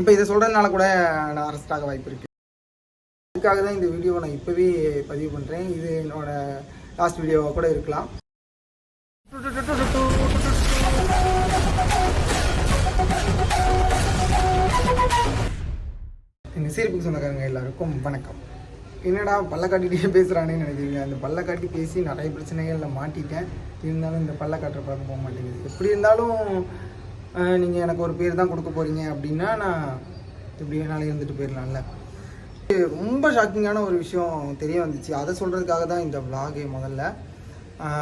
இப்போ இதை சொல்கிறதுனால கூட நான் அரெஸ்ட் ஆக வாய்ப்பு இருக்குது அதுக்காக தான் இந்த வீடியோவை நான் இப்போவே பதிவு பண்ணுறேன் இது என்னோட லாஸ்ட் வீடியோவாக கூட இருக்கலாம். எங்கள் சீர்புக்கு சொந்தக்காரங்க எல்லாருக்கும் வணக்கம். என்னடா பல்ல காட்டிகிட்டே பேசுகிறானேன்னு நினைக்கிறீங்க? அந்த பல்ல காட்டி பேசி நிறைய பிரச்சனைகளில் மாட்டிட்டேன். இருந்தாலும் இந்த பல்ல காட்டுற பழக்கம் போக மாட்டேங்குது. எப்படி இருந்தாலும் நீங்கள் எனக்கு ஒரு பேர் தான் கொடுக்க போகிறீங்க அப்படின்னா நான் இப்படி வேணாலும் இருந்துட்டு போயிடலாம்ல. ரொம்ப ஷாக்கிங்கான ஒரு விஷயம் தெரிய வந்துச்சு. அதை சொல்கிறதுக்காக தான் இந்த vlog முதல்ல.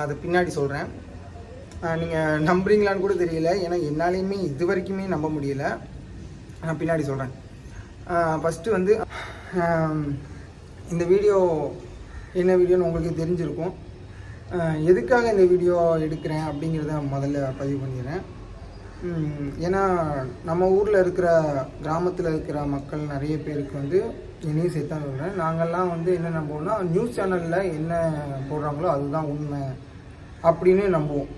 அதை பின்னாடி சொல்கிறேன் நீங்கள் நம்புறீங்களான்னு கூட தெரியல. ஏன்னா என்னாலையுமே இது வரைக்குமே நம்ப முடியல. நான் பின்னாடி சொல்கிறேன் ஃபஸ்ட்டு வந்து இந்த வீடியோ என்ன வீடியோன்னு உங்களுக்கு தெரிஞ்சிருக்கும். எதுக்காக இந்த வீடியோ எடுக்கிறேன் அப்படிங்கிறத முதல்ல பதிவு பண்ணிடுறேன். ஏன்னா நம்ம ஊரில் இருக்கிற கிராமத்தில் இருக்கிற மக்கள் நிறைய பேருக்கு வந்து என்னையும் தான் சொல்கிறேன் நாங்கள்லாம் வந்து என்ன நம்புவோம்னா நியூஸ் சேனலில் என்ன போடுறாங்களோ அதுதான் உண்மை அப்படின்னு நம்புவோம்.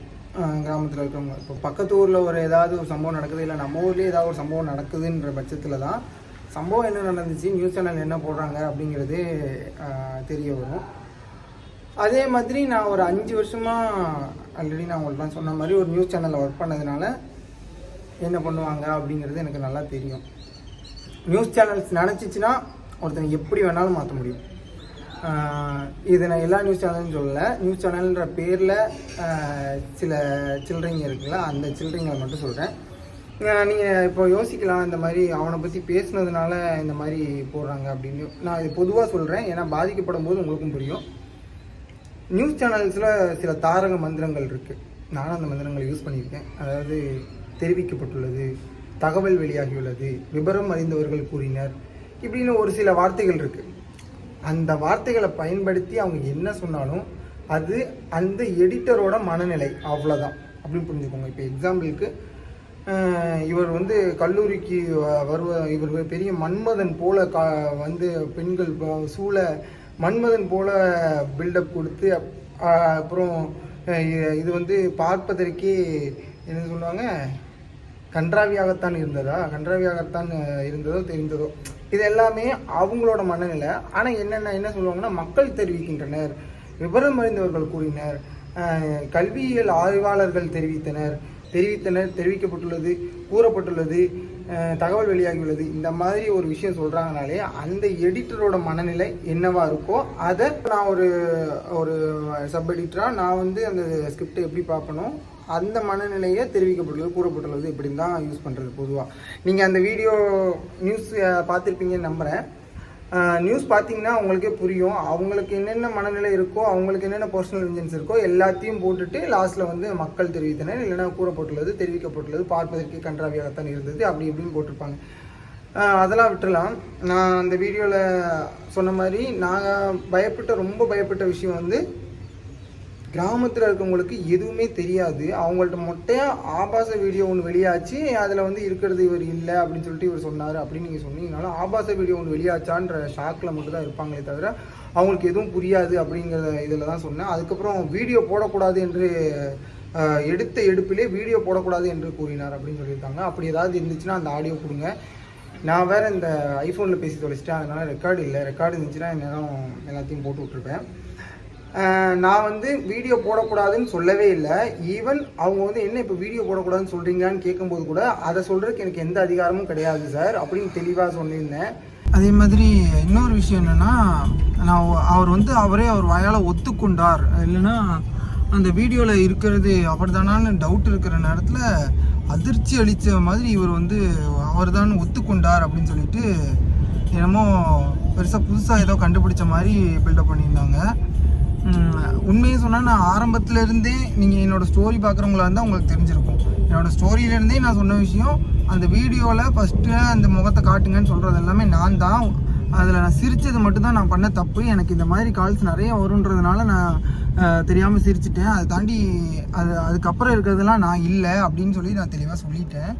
கிராமத்தில் இருக்கிறவங்க இப்போ பக்கத்து ஊரில் ஒரு ஏதாவது ஒரு சம்பவம் நடக்குது இல்லை நம்ம ஊர்லேயே ஏதாவது ஒரு சம்பவம் நடக்குதுன்ற பட்சத்தில் தான் சம்பவம் என்ன நடந்துச்சு நியூஸ் சேனல் என்ன போடுறாங்க அப்படிங்கிறது தெரிய வரும். அதே மாதிரி நான் ஒரு அஞ்சு வருஷமாக ஆல்ரெடி நான் உங்கள்கிட்ட சொன்ன மாதிரி ஒரு நியூஸ் சேனலில் ஒர்க் பண்ணதுனால என்ன பண்ணுவாங்க அப்படிங்கிறது எனக்கு நல்லா தெரியும். நியூஸ் சேனல்ஸ் நினச்சிச்சின்னா ஒருத்தனை எப்படி வேணாலும் மாற்ற முடியும். இது நான் எல்லா நியூஸ் சேனலும் சொல்லலை. நியூஸ் சேனல்ன்ற பேரில் சில சில்லறைங்க இருக்குல்ல அந்த சில்ட்ரிங்களை மட்டும் சொல்கிறேன் நீங்கள் இப்போ யோசிக்கலாம் இந்த மாதிரி அவனை பற்றி பேசுனதுனால இந்த மாதிரி போடுறாங்க அப்படின்னு. நான் இது பொதுவாக சொல்கிறேன் ஏன்னா பாதிக்கப்படும் போது உங்களுக்கும் புரியும். நியூஸ் சேனல்ஸில் சில தாரக மந்திரங்கள் இருக்குது நானும் அந்த மந்திரங்களை யூஸ் பண்ணியிருக்கேன். அதாவது தெரிவிக்கப்பட்டுள்ளது. தகவல் வெளியாகியுள்ளது. விபரம் அறிந்தவர்கள் கூறினர். இப்படின்னு ஒரு சில வார்த்தைகள் இருக்குது அந்த வார்த்தைகளை பயன்படுத்தி அவங்க என்ன சொன்னாலும் அது அந்த எடிட்டரோட மனநிலை. அவ்வளோதான் அப்படின்னு புரிஞ்சுக்கோங்க. இப்போ எக்ஸாம்பிளுக்கு இவர் வந்து கல்லூரிக்கு வருவ இவர் பெரிய மன்மதன் போல கா வந்து பெண்கள் சூழ மன்மதன் போல பில்டப் கொடுத்து அப்- அப்புறம் இது வந்து பார்ப்பதற்கே என்ன சொல்லுவாங்க? கன்றாவியாகத்தான் இருந்ததா? கன்றாவியாகத்தான் இருந்ததோ தெரிந்ததோ? இது எல்லாமே அவங்களோட மனநிலை. ஆனால் என்னென்ன என்ன சொல்லுவாங்கன்னா மக்கள் தெரிவிக்கின்றனர். விவரம் அறிந்தவர்கள் கூறினர். கல்வியியல் ஆய்வாளர்கள் தெரிவித்தனர். தெரிவித்தனர் தெரிவிக்கப்பட்டுள்ளது கூறப்பட்டுள்ளது தகவல் வெளியாகியுள்ளது. இந்த மாதிரி ஒரு விஷயம் சொல்கிறாங்கனாலே அந்த எடிட்டரோட மனநிலை என்னவா இருக்கோ அதை நான் ஒரு ஒரு சப் எடிட்டராக நான் வந்து அந்த ஸ்கிரிப்டை எப்படி பார்ப்பனோ அந்த மனநிலையை தெரிவிக்கப்பட்டுள்ளது கூறப்பட்டுள்ளது. இப்படின்னு தான் யூஸ் பண்ணுறது பொதுவாக நீங்கள் அந்த வீடியோ நியூஸ் பார்த்துருப்பீங்கன்னு நம்புகிறேன் நியூஸ் பார்த்தீங்கன்னா அவங்களுக்கே புரியும். அவங்களுக்கு என்னென்ன மனநிலை இருக்கோ அவங்களுக்கு என்னென்ன பர்சனல் இன்ஜின்ஸ் இருக்கோ எல்லாத்தையும் போட்டுட்டு லாஸ்ட்டில் வந்து மக்கள் தெரிவித்தனர். இல்லைன்னா கூறப்பட்டுள்ளது தெரிவிக்கப்பட்டுள்ளது பார்ப்பதற்கு கன்றாவியாகத்தான் இருந்தது. அப்படி இப்படின்னு போட்டிருப்பாங்க. அதெல்லாம் விட்டுறலாம். நான் அந்த வீடியோவில் சொன்ன மாதிரி நாங்கள் பயப்பட்ட ரொம்ப பயப்பட்ட விஷயம் வந்து கிராமத்தில் இருக்கவங்களுக்கு எதுவுமே தெரியாது. அவங்கள்ட்ட மொட்டையாக ஆபாச வீடியோ ஒன்று வெளியாச்சு அதில் வந்து இருக்கிறது இவர் இல்லை அப்படின்னு சொல்லிட்டு இவர் சொன்னார் அப்படின்னு நீங்கள் சொன்னீங்கனாலும் ஆபாச வீடியோ ஒன்று வெளியாச்சான்ற ஷாக்கில் மட்டும் தான் இருப்பாங்களே தவிர அவங்களுக்கு எதுவும் புரியாது அப்படிங்கிற இதில் தான் சொன்னேன். அதுக்கப்புறம் வீடியோ போடக்கூடாது என்று எடுத்த எடுப்பிலே வீடியோ போடக்கூடாது என்று கூறினார் அப்படின்னு சொல்லியிருக்காங்க. அப்படி ஏதாவது இருந்துச்சுன்னா அந்த ஆடியோ கொடுங்க. நான் வேறு இந்த ஐஃபோனில் பேசி தொலைச்சிட்டேன் அதனால் ரெக்கார்டு இல்லை. ரெக்கார்டு இருந்துச்சுன்னா நேரம் எல்லாத்தையும் போட்டு விட்ருப்பேன் நான் வந்து வீடியோ போடக்கூடாதுன்னு சொல்லவே இல்லை. ஈவன் அவங்க வந்து என்ன இப்போ வீடியோ போடக்கூடாதுன்னு சொல்கிறீங்களான்னு கேட்கும்போது கூட அதை சொல்கிறதுக்கு எனக்கு எந்த அதிகாரமும் கிடையாது சார் அப்படின்னு தெளிவாக சொல்லியிருந்தேன் அதே மாதிரி இன்னொரு விஷயம் என்னென்னா நான் அவர் வந்து அவரே அவர் வாயால் ஒத்துக்கொண்டார். இல்லைன்னா அந்த வீடியோவில் இருக்கிறது அவர் டவுட் இருக்கிற நேரத்தில் அதிர்ச்சி அளித்த மாதிரி இவர் வந்து அவர் தான் ஒத்துக்கொண்டார் அப்படின்னு சொல்லிட்டு என்னமோ பெருசாக புதுசாக ஏதோ கண்டுபிடிச்ச மாதிரி பில்டப் பண்ணியிருந்தாங்க. உண்மையை சொன்னால் நான் ஆரம்பத்துலேருந்தே நீங்கள் என்னோடய ஸ்டோரி பார்க்குறவங்களா இருந்தால் உங்களுக்கு தெரிஞ்சிருக்கும். என்னோடய ஸ்டோரியிலேருந்தே நான் சொன்ன விஷயம் அந்த வீடியோவில் ஃபஸ்ட்டு அந்த முகத்தை காட்டுங்கன்னு சொல்கிறது எல்லாமே நான் தான். அதில் நான் சிரித்தது மட்டும்தான் நான் பண்ண தப்பு. எனக்கு இந்த மாதிரி கால்ஸ் நிறைய வருன்றதுனால நான் தெரியாமல் சிரிச்சிட்டேன். அதை தாண்டி அது அதுக்கப்புறம் இருக்கிறதுலாம் நான் இல்லை அப்படின்னு சொல்லி நான் தெளிவாக சொல்லிட்டேன்.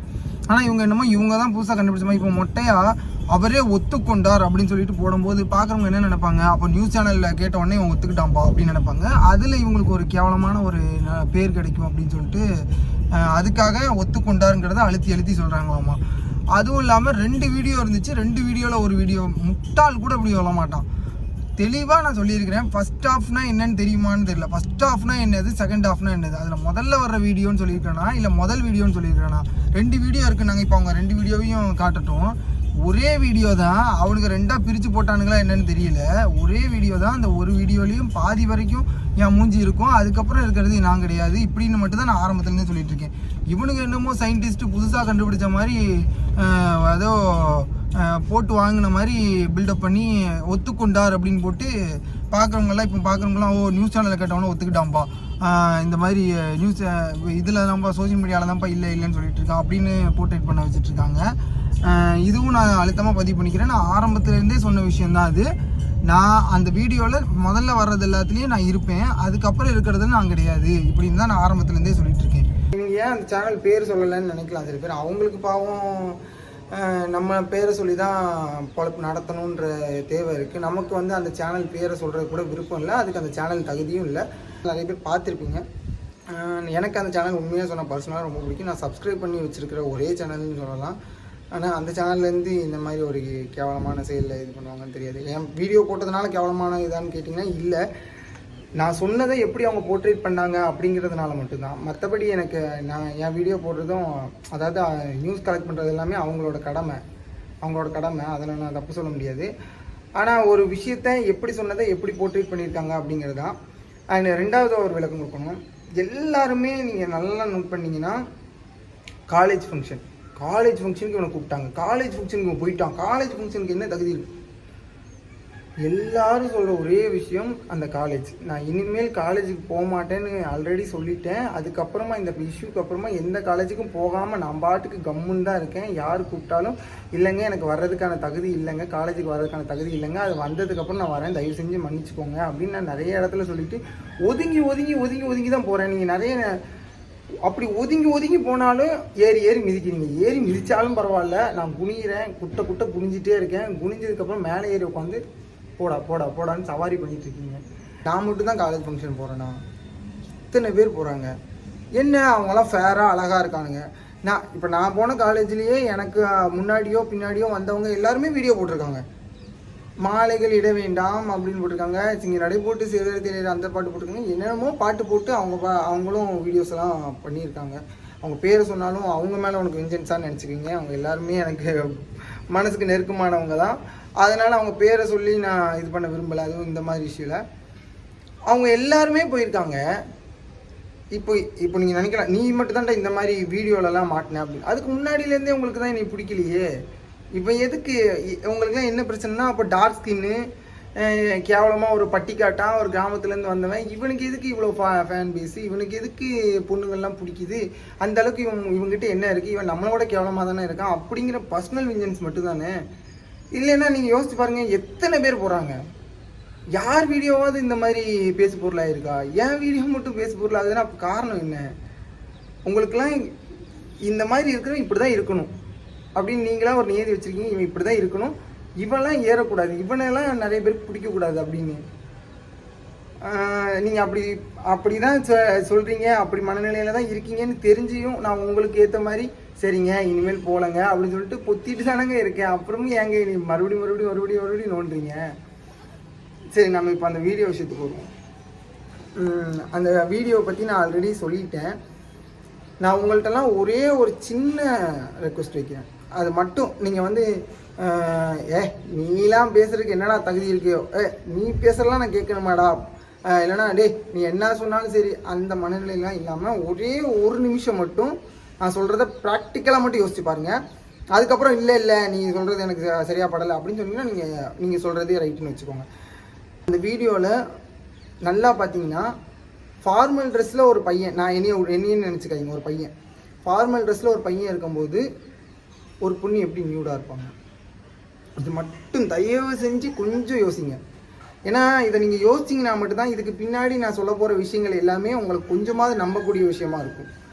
ஆனால் இவங்க என்னமோ இவங்க தான் புதுசாக கண்டுபிடிச்ச மாதிரி. இப்போ மொட்டையாக அவரே ஒத்துக்கொண்டார் அப்படின்னு சொல்லிட்டு போடும்போது பார்க்குறவங்க என்ன நினைப்பாங்க? அப்போ நியூஸ் சேனலில் கேட்ட உடனே இவன் ஒத்துக்கிட்டாம்பா அப்படின்னு நினைப்பாங்க. அதில் இவங்களுக்கு ஒரு கேவலமான ஒரு ந- பேர் கிடைக்கும் அப்படின்னு சொல்லிட்டு அதுக்காக ஒத்துக்கொண்டாருங்கிறத அழுத்தி அழுத்தி சொல்கிறாங்களாமா அதுவும் இல்லாமல் ரெண்டு வீடியோ இருந்துச்சு. ரெண்டு வீடியோவில் ஒரு வீடியோ முட்டாள் கூட இப்படி சொல்ல மாட்டான். தெளிவாக நான் சொல்லியிருக்கிறேன். ஃபர்ஸ்ட் ஆஃப்னா என்னன்னு தெரியுமான்னு தெரியல. ஃபஸ்ட் ஆஃப்னா என்னது? செகண்ட் ஆஃப்னா என்னது? அதில் முதல்ல வர்ற வீடியோன்னு சொல்லியிருக்கேனா இல்லை முதல் வீடியோன்னு சொல்லியிருக்கேனா ரெண்டு வீடியோ இருக்குது நாங்கள் இப்போ அவங்க ரெண்டு வீடியோவையும் காட்டட்டும். ஒரே வீடியோ தான் அவனுக்கு ரெண்டாக பிரித்து போட்டானுங்களா என்னன்னு தெரியல. ஒரே வீடியோ தான் அந்த ஒரு வீடியோலையும் பாதி வரைக்கும் என் மூஞ்சி இருக்கும். அதுக்கப்புறம் இருக்கிறது நான் கிடையாது. இப்படின்னு மட்டும் தான் நான் ஆரம்பத்துலேருந்து சொல்லிட்டு இருக்கேன் இவனுக்கு என்னமோ சயின்டிஸ்ட்டு புதுசாக கண்டுபிடிச்ச மாதிரி ஏதோ போட்டு வாங்கின மாதிரி பில்டப் பண்ணி ஒத்துக்கொண்டார் அப்படின்னு போட்டு பார்க்குறவங்கலாம் இப்போ பார்க்குறவங்களாம் ஓ நியூஸ் சேனலில் கேட்டவங்களும் ஒத்துக்கிட்டான்ப்பா. இந்த மாதிரி நியூஸ் இதில் தான்ப்பா சோஷியல் மீடியாவில் தான்ப்பா இல்லை இல்லைன்னு சொல்லிட்டு இருக்கான் அப்படின்னு போர்ட்ரேட் பண்ண வச்சுட்டு இருக்காங்க இதுவும் நான் அழுத்தமாக பதிவு பண்ணிக்கிறேன். நான் ஆரம்பத்துலேருந்தே சொன்ன விஷயந்தான் அது. நான் அந்த வீடியோவில் முதல்ல வர்றது எல்லாத்துலேயும் நான் இருப்பேன். அதுக்கப்புறம் இருக்கிறது நான் கிடையாது இப்படின்னு தான் நான் ஆரம்பத்துலேருந்தே சொல்லிட்டு இருக்கேன். நீங்கள் ஏன் அந்த சேனல் பேர் சொல்லலைன்னு நினைக்கலாம் சில பேர் அவங்களுக்கு பாவம் நம்ம பேரை சொல்லி தான் பொழப்பு நடத்தணுன்ற தேவை இருக்குது நமக்கு வந்து அந்த சேனல் பேரை சொல்கிறது கூட விருப்பம் இல்லை. அதுக்கு அந்த சேனல் தகுதியும் இல்லை. நிறைய பேர் பார்த்துருப்பீங்க. எனக்கு அந்த சேனல் உண்மையாக சொன்ன பர்சனலாக ரொம்ப பிடிக்கும். நான் சப்ஸ்கிரைப் பண்ணி வச்சுருக்கிற ஒரே சேனல்னு சொல்லலாம். ஆனால் அந்த சேனல்லேருந்து இந்த மாதிரி ஒரு கேவலமான செயலில் இது பண்ணுவாங்கன்னு தெரியாது. என் வீடியோ போட்டதுனால கேவலமான இதான்னு கேட்டிங்கன்னா இல்லை. நான் சொன்னதை எப்படி அவங்க போர்ட்ரேட் பண்ணாங்க அப்படிங்கிறதுனால மட்டும்தான். மற்றபடி எனக்கு நான் என் வீடியோ போடுறதும் அதாவது நியூஸ் கலெக்ட் பண்ணுறது எல்லாமே அவங்களோட கடமை. அவங்களோட கடமை. அதில் நான் தப்பு சொல்ல முடியாது. ஆனால் ஒரு விஷயத்த எப்படி சொன்னதை எப்படி போர்ட்ரேட் பண்ணியிருக்காங்க அப்படிங்கிறது தான் அண்ட் ரெண்டாவது ஒரு விளக்கம் கொடுக்கணும். எல்லாருமே நீங்கள் நல்லா நோட் பண்ணிங்கன்னா காலேஜ் ஃபங்க்ஷன் காலேஜ் ஃபங்க்ஷனுக்கு இவனை கூப்பிட்டாங்க. காலேஜ் ஃபங்க்ஷனுக்கு இவன் போயிட்டான். காலேஜ் ஃபங்க்ஷனுக்கு என்ன தகுதி இருக்கு? எல்லாரும் சொல்கிற ஒரே விஷயம் அந்த காலேஜ் நான் இனிமேல் காலேஜுக்கு போக மாட்டேன்னு ஆல்ரெடி சொல்லிட்டேன். அதுக்கப்புறமா இந்த இஷ்யூக்கு அப்புறமா எந்த காலேஜுக்கும் போகாமல் நான் பாட்டுக்கு கம்முன்னு தான் இருக்கேன். யார் கூப்பிட்டாலும் இல்லைங்க எனக்கு வர்றதுக்கான தகுதி இல்லைங்க. காலேஜுக்கு வர்றதுக்கான தகுதி இல்லைங்க. அது வந்ததுக்கப்புறம் நான் வரேன். தயவு செஞ்சு மன்னிச்சுக்கோங்க அப்படின்னு நான் நிறைய இடத்துல சொல்லிட்டு ஒதுங்கி ஒதுங்கி ஒதுங்கி ஒதுங்கி தான் போகிறேன் நீங்கள் நிறைய அப்படி ஒதுங்கி ஒதுங்கி போனாலும் ஏறி ஏறி மிதிக்கிறீங்க. ஏறி மிதித்தாலும் பரவாயில்ல. நான் குனிகிறேன் குட்டை குட்டை குனிஞ்சிட்டே இருக்கேன். குனிஞ்சதுக்கப்புறம் மேலே ஏறி உட்காந்து போடா போடா போடான்னு சவாரி பண்ணிட்டு இருக்கீங்க. நான் மட்டும் தான் காலேஜ் ஃபங்க்ஷன் போகிறேன்னா இத்தனை பேர் போகிறாங்க என்ன? அவங்களாம் ஃபேராக அழகாக இருக்கானுங்க. நான் இப்போ நான் போன காலேஜ்லேயே எனக்கு முன்னாடியோ பின்னாடியோ வந்தவங்க எல்லாருமே வீடியோ போட்டிருக்காங்க. மாலைகள் இட வேண்டாம் அப்படின்னு போட்டிருக்காங்க. இங்கே நடை போட்டு சிறுவர் தெரியுற அந்த பாட்டு போட்டிருக்காங்க. என்னென்னமோ பாட்டு போட்டு அவங்க பா அவங்களும் வீடியோஸ் எல்லாம் பண்ணியிருக்காங்க. அவங்க பேர் சொன்னாலும் அவங்க மேலே உனக்கு வெஞ்சன்ஸாக நினச்சிக்கிங்க அவங்க எல்லாருமே எனக்கு மனசுக்கு நெருக்கமானவங்க தான். அதனால் அவங்க பேரை சொல்லி நான் இது பண்ண விரும்பலை. அதுவும் இந்த மாதிரி இஷ்யூவில் அவங்க எல்லாருமே போயிருக்காங்க. இப்போ இப்போ நீங்கள் நினைக்கலாம் நீ மட்டும் தான்டா இந்த மாதிரி வீடியோலலாம் மாட்டினேன் அப்படின்னு. அதுக்கு முன்னாடியிலேருந்தே உங்களுக்கு தான் என்னை பிடிக்கலையே. இப்போ எதுக்கு? இ- உங்களுக்குலாம் என்ன பிரச்சனைனா அப்போ டார்க் ஸ்கின்னு கேவலமாக ஒரு பட்டிக்காட்டான் ஒரு கிராமத்துலேருந்து வந்தவன் இவனுக்கு எதுக்கு இவ்வளோ ஃபேன் பேஸு இவனுக்கு எதுக்கு பொண்ணுங்கள்லாம் பிடிக்குது? அந்த அளவுக்கு இவன் இவங்ககிட்ட என்ன இருக்குது இவன் நம்மளோட கேவலமாக தானே இருக்கான்? அப்படிங்கிற பர்சனல் விஞ்சன்ஸ் மட்டும்தானே? இல்லைன்னா நீங்கள் யோசிச்சு பாருங்கள் எத்தனை பேர் போகிறாங்க யார் வீடியோவாவது இந்த மாதிரி பேசு பொருளாக இருக்கா? என் வீடியோ மட்டும் பேசு பொருளாகுதுன்னா அப்போ காரணம் என்ன? உங்களுக்குலாம் இந்த மாதிரி இருக்கிறவங்க இப்படி தான் இருக்கணும். அப்படின்னு நீங்களாம் ஒரு நியதி வச்சுருக்கீங்க இவன் இப்படி தான் இருக்கணும். இவன்லாம் ஏறக்கூடாது. இவனெல்லாம் நிறைய பேருக்கு பிடிக்கக்கூடாது அப்படின்னு. நீங்கள் அப்படி அப்படி தான் சொல்கிறீங்க அப்படி மனநிலையில் தான் இருக்கீங்கன்னு தெரிஞ்சியும் நான் உங்களுக்கு ஏற்ற மாதிரி சரிங்க இனிமேல் போகலங்க அப்படின்னு சொல்லிட்டு பொத்திட்டு தானங்க இருக்கேன். அப்புறமும் ஏங்க நீ மறுபடியும் மறுபடியும் மறுபடியும் மறுபடியும் நோண்டுறீங்க? சரி நம்ம இப்போ அந்த வீடியோ விஷயத்துக்கு வருவோம் அந்த வீடியோவை பற்றி நான் ஆல்ரெடி சொல்லிட்டேன். நான் உங்கள்கிட்டலாம் ஒரே ஒரு சின்ன ரெக்வஸ்ட் வைக்கிறேன். அது மட்டும் நீங்கள் வந்து ஏ நீலாம் பேசுகிறதுக்கு என்னடா தகுதி இருக்கோ? ஏ நீ பேசுறலாம் நான் கேட்கணுமாடா? இல்லைனா டேய் நீ என்ன சொன்னாலும் சரி அந்த மனநிலையெல்லாம் இல்லாமல் ஒரே ஒரு நிமிஷம் மட்டும் நான் சொல்கிறத ப்ராக்டிக்கலாக மட்டும் யோசிச்சு பாருங்கள் அதுக்கப்புறம் இல்லை இல்லை நீங்கள் சொல்கிறது எனக்கு சரியாக படலை. அப்படின்னு சொன்னீங்கன்னா நீங்கள் நீங்கள் சொல்கிறதே ரைட்டுன்னு வச்சுக்கோங்க. இந்த வீடியோவில் நல்லா பார்த்தீங்கன்னா ஃபார்மல் ட்ரெஸ்ஸில் ஒரு பையன் நான் என்னைய என்னையன்னு நினச்சிக்காதீங்க ஒரு பையன். ஃபார்மல் ட்ரெஸ்ஸில் ஒரு பையன் இருக்கும்போது ஒரு பொண்ணு எப்படி நியூடாக இருப்பாங்க? இது மட்டும் தயவு செஞ்சு கொஞ்சம் யோசிங்க. ஏன்னா இதை நீங்கள் யோசிச்சிங்கன்னா மட்டும்தான் இதுக்கு பின்னாடி நான் சொல்ல போகிற விஷயங்கள் எல்லாமே உங்களுக்கு கொஞ்சமாவது நம்பக்கூடிய விஷயமா இருக்கும்.